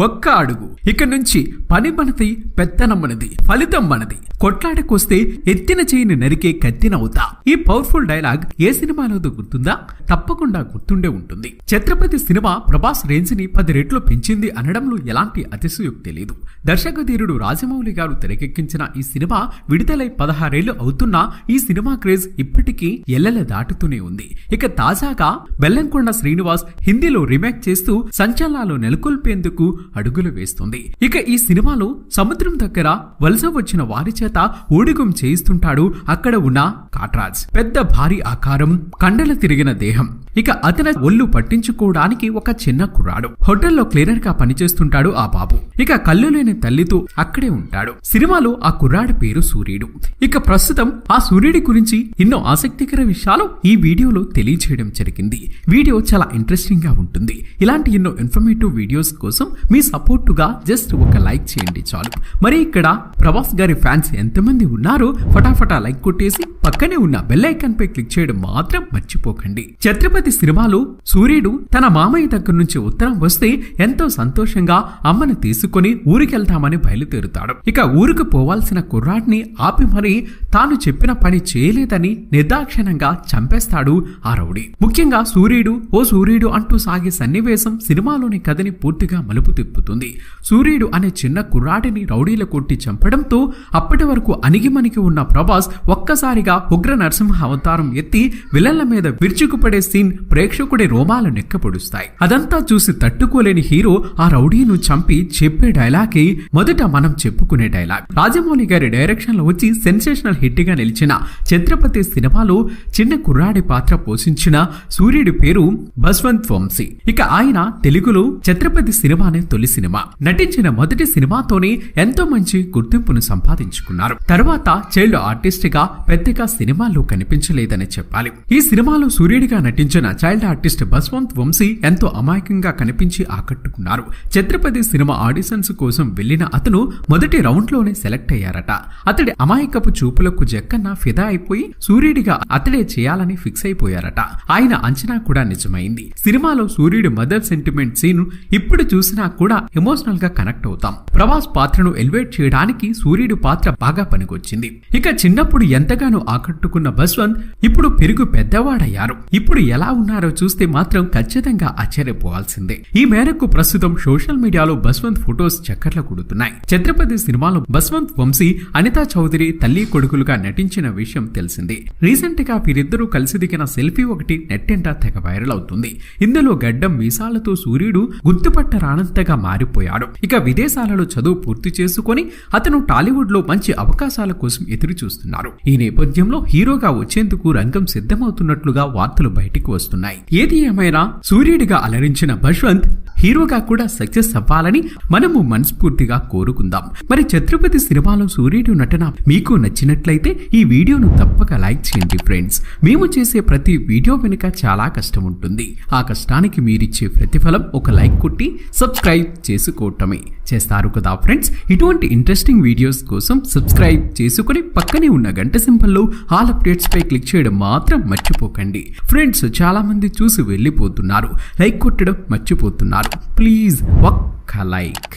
ఒక్క అడుగు. ఇక నుంచి పని మనది పెత్తనం మనది ఫలితం మనది. కొట్లాడకొస్తే ఎత్తిన చేయిని నరికే కత్తినవుతా ఈ పవర్ఫుల్ డైలాగ్ ఏ సినిమాలోదో గుర్తుందా? తప్పకుండా గుర్తుండే ఉంటుంది. ఛత్రపతి సినిమా ప్రభాస్ రేంజ్ని పది రెట్లు పెంచింది అనడంలో ఎలాంటి అతిశయోక్తి లేదు. దర్శకధీరుడు రాజమౌళి గారు తెరకెక్కించిన ఈ సినిమా విడుదలై పదహారేళ్ళు అవుతున్నా ఈ సినిమా క్రేజ్ ఇప్పటికీ ఎల్లెల దాటుతూనే ఉంది. ఇక తాజాగా బెల్లంకొండ శ్రీనివాస్ హిందీలో రీమేక్ చేస్తూ సంచలనాలు నెలకొల్పేందుకు అడుగులు వేస్తుంది. ఇక ఈ సినిమాలో సముద్రం దగ్గర వలస వచ్చిన వారి చేత ఊడిగం చేయిస్తుంటాడు అక్కడ ఉన్న కాట్రాజ్. పెద్ద భారీ ఆకారం కండల తిరిగిన దేహం. ఇక అతని ఒళ్ళు పట్టించుకోవడానికి ఒక చిన్న కుర్రాడు. హోటల్లో క్లీనర్గా పనిచేస్తుంటాడు ఆ బాబు. ఇక కళ్ళు లేని తల్లితో అక్కడే ఉంటాడు. సినిమాలో ఆ కుర్రాడి పేరు సూర్యుడు. ఇక ప్రస్తుతం ఆ సూర్యుడి గురించి ఎన్నో ఆసక్తికర విషయాలు ఈ వీడియోలో తెలియజేయడం జరిగింది. వీడియో చాలా ఇంట్రెస్టింగ్గా ఉంటుంది. ఇలాంటి ఎన్నో ఇన్ఫర్మేటివ్ వీడియోస్ కోసం మీ సపోర్టుగా జస్ట్ ఒక లైక్ చేయండి చాలు. మరి ఇక్కడ ప్రభాస్ గారి ఫ్యాన్స్ ఎంతమంది ఉన్నారో ఫటాఫటా లైక్ కొట్టేసి పక్కనే ఉన్న బెల్ ఐకాన్ పై క్లిక్ చేయడం మాత్రం మర్చిపోకండి. ఛత్రపతి సినిమాలో సూర్యుడు తన మామయ్య దగ్గర నుంచి ఉత్తరం వస్తే ఎంతో సంతోషంగా అమ్మను తీసుకుని ఊరికెళ్తామని బయలుదేరుతాడు. ఇక ఊరికి పోవాల్సిన కుర్రాడిని ఆపి మరి తాను చెప్పిన పని చేయలేదని నిర్దాక్షిణంగా చంపేస్తాడు ఆ రౌడీ. ముఖ్యంగా సూర్యుడు ఓ సూర్యుడు అంటూ సాగే సన్నివేశం సినిమాలోని కథని పూర్తిగా మలుపు తిప్పుతుంది. సూర్యుడు అనే చిన్న కుర్రాడిని రౌడీల కొట్టి చెప్పడంతో అప్పటి వరకు అణిగిమణికి ఉన్న ప్రభాస్ ఒక్కసారిగా ఉగ్ర నరసింహ అవతారం ఎత్తి విలన్ల మీద విరుచుకుపడే సీన్ ప్రేక్షకుడి రోమాలు నెక్కపొడుస్తాయి అదంతా చూసి తట్టుకోలేని హీరో ఆ రౌడీను చంపి చెప్పే డైలాగే మొదట మనం చెప్పుకునే డైలాగ్. రాజమౌళి గారి డైరెక్షన్లో వచ్చి సెన్సేషనల్ హిట్గా నిలిచిన ఛత్రపతి సినిమాలో చిన్న కుర్రాడి పాత్ర పోషించిన సూర్యుడి పేరు బస్వంత్ వంశీ. ఇక ఆయన తెలుగులో ఛత్రపతి సినిమానే తొలి సినిమా. నటించిన మొదటి సినిమాతోనే ఎంతో మంచి గుర్తింపును సంపాదించుకున్నారు. తర్వాత చైల్డ్ ఆర్టిస్ట్గా పెద్దగా సినిమాల్లో కనిపించలేదని చెప్పాలి. ఈ సినిమాలో సూర్యుడిగా నటించిన చైల్డ్ ఆర్టిస్ట్ బస్వంత్ వంశీ ఎంతో అమాయకంగా కనిపించి ఆకట్టుకున్నారు. ఛత్రపతి సినిమా ఆడిషన్స్ కోసం వెళ్ళిన అతను మొదటి రౌండ్లోనే సెలెక్ట్ అయ్యారట. అతడి అమాయకపు చూపులకు జక్కన్న ఫిదా అయిపోయి సూర్యుడిగా అతడే చేయాలని ఫిక్స్ అయిపోయారట. ఆయన అంచనా కూడా నిజమైంది. సినిమాలో సూర్యుడి మదర్ సెంటిమెంట్ సీన్ ఇప్పుడు చూసినా కూడా ఎమోషనల్గా కనెక్ట్ అవుతాం. ప్రభాస్ పాత్రను ఎలివేట్ చేయడానికి సూర్యుడి పాత్ర బాగా పనికొచ్చింది. ఇక చిన్నప్పుడు ఎంతగానో ఆకట్టుకున్న బస్వంత్ ఇప్పుడు పెరుగు పెద్దవాడయ్యారు. ఇప్పుడు ఎలా ఉన్నారో చూస్తే మాత్రం ఖచ్చితంగా ఆశ్చర్యపోవాల్సిందే. ఈ మేరకు ప్రస్తుతం సోషల్ మీడియాలో బస్వంత్ ఫొటోస్ చక్కర్లు కొడుతున్నాయి. ఛత్రపతి సినిమాలో బస్వంత్ వంశీ అనితా చౌదరి తల్లి కొడుకులుగా నటించిన విషయం తెలిసిందే. రీసెంట్గా వీరిద్దరూ కలిసి దిగిన సెల్ఫీ ఒకటి నెట్టెంట తెగ వైరల్ అవుతుంది. ఇందులో గడ్డం మీసాలతో సూర్యుడు గుర్తుపట్టరానంతగా మారిపోయాడు. ఇక విదేశాలలో చదువు పూర్తి చేసుకొని అతను టాలీవుడ్లో మంచి అవకాశాల కోసం ఎదురు చూస్తున్నారు ఈ నేపథ్యంలో హీరోగా వచ్చేందుకు రంగం సిద్ధమవుతున్నట్లుగా వార్తలు బయటకు వస్తున్నాయి. ఏది ఏమైనా సూర్యుడిగా అలరించిన భష్వంత్ హీరోగా కూడా సక్సెస్ అవ్వాలని మనము మనస్ఫూర్తిగా కోరుకుందాం. మరి ఛత్రపతి సినిమాలో సూర్యుడు నటన మీకు నచ్చినట్లయితే ఈ వీడియోను తప్పక లైక్ చేయండి ఫ్రెండ్స్. మేము చేసే ప్రతి వీడియో వెనుక చాలా కష్టం ఉంటుంది. ఆ కష్టానికి మీరిచ్చే ప్రతిఫలం ఒక లైక్ కొట్టి సబ్స్క్రైబ్ చేసుకోవటమే. చేస్తారు కదా ఫ్రెండ్స్? ఇటువంటి ఇంట్రెస్టింగ్ వీడియోస్ కోసం సబ్స్క్రైబ్ చేసుకుని పక్కనే ఉన్న గంట సింపల్లో ఆల్ అప్డేట్స్ పై క్లిక్ చేయడం మాత్రం మర్చిపోకండి. ఫ్రెండ్స్ చాలా మంది చూసి వెళ్ళిపోతున్నారు. లైక్ కొట్టడం మర్చిపోతున్నారు. ప్లీజ్ ఒక్క లైక్